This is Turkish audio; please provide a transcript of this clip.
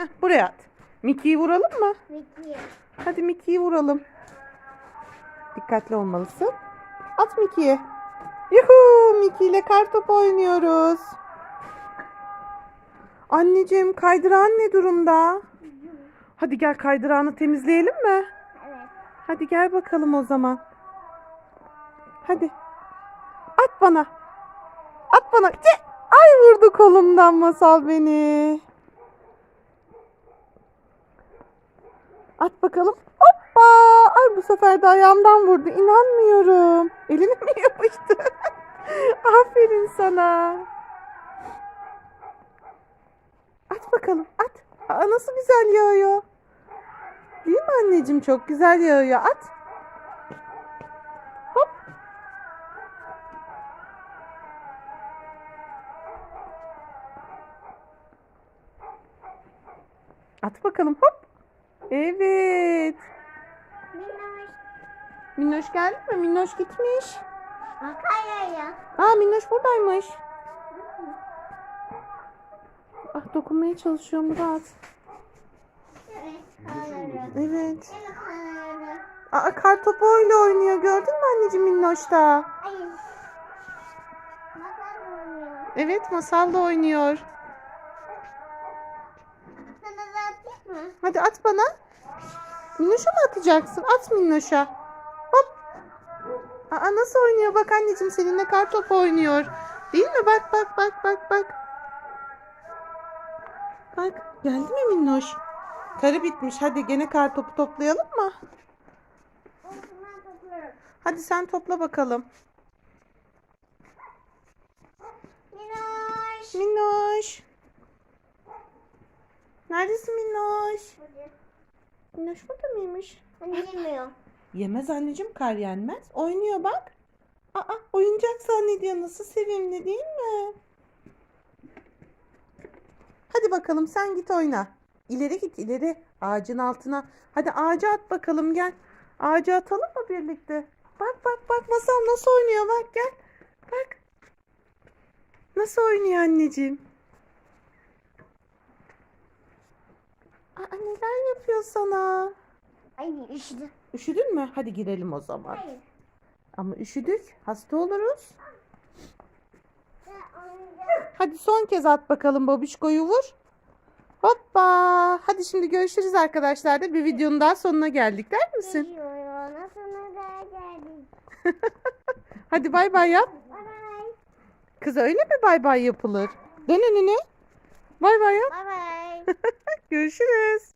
Heh, buraya at. Mickey'i vuralım mı? Peki. Hadi Mickey'i vuralım. Dikkatli olmalısın. At Mickey'i. Yuhu! Mickey ile kartop oynuyoruz. Anneciğim kaydıran ne durumda? Hadi gel kaydırağını temizleyelim mi? Evet. Hadi gel bakalım o zaman. Hadi. At bana. At bana. Ay vurdu kolumdan masal beni. At bakalım. Hoppa! Ay bu sefer de ayağımdan vurdu. İnanmıyorum. Eline mi yapıştı? Aferin sana. At bakalım. At. Aa, nasıl güzel yağıyor. Değil mi anneciğim? Çok güzel yağıyor. At. Hop. At bakalım. Hop. Evet. Minnoş. Minnoş geldi mi? Minnoş gitmiş. Makaraya. Aa Minnoş buradaymış. Ah dokunmaya çalışıyor Murat. Evet. Aa kar topu öyle oynuyor. Gördün mü anneciğim Minnoş da? Evet masal da oynuyor. Sana mı? Hadi at bana. Minnoş'a mı atacaksın? At Minnoş'a. Hop. Aa nasıl oynuyor? Bak anneciğim seninle kar topu oynuyor. Değil mi? Bak bak bak bak bak. Bak geldi mi Minnoş? Karı bitmiş. Hadi gene kar topu toplayalım mı? Hadi sen topla bakalım. Minnoş. Minnoş. Neredesin Minnoş? Minnoş burada mıymış? Hani yemiyor. Yemez anneciğim kar yenmez. Oynuyor bak. Aa oyuncak zannediyor. Nasıl sevimli değil mi? Hadi bakalım sen git oyna. İleri git ileri. Ağacın altına. Hadi ağaca at bakalım gel. Ağaca atalım mı birlikte? Bak bak bak masal nasıl oynuyor bak gel. Bak. Nasıl oynuyor anneciğim? Aa neler yapıyor sana? Ay üşüdü. Üşüdün mü? Hadi girelim o zaman. Hayır. Ama üşüdük. Hasta oluruz. Hadi son kez at bakalım babişkoyu vur. Hoppa. Hadi şimdi görüşürüz arkadaşlar da bir videonun daha sonuna geldik der misin? Nasıl da geldik. Hadi bay bay yap. Bye bye. Kız öyle mi bay bay yapılır? Dön önüne. Bay bay yap. Bye bye. Görüşürüz.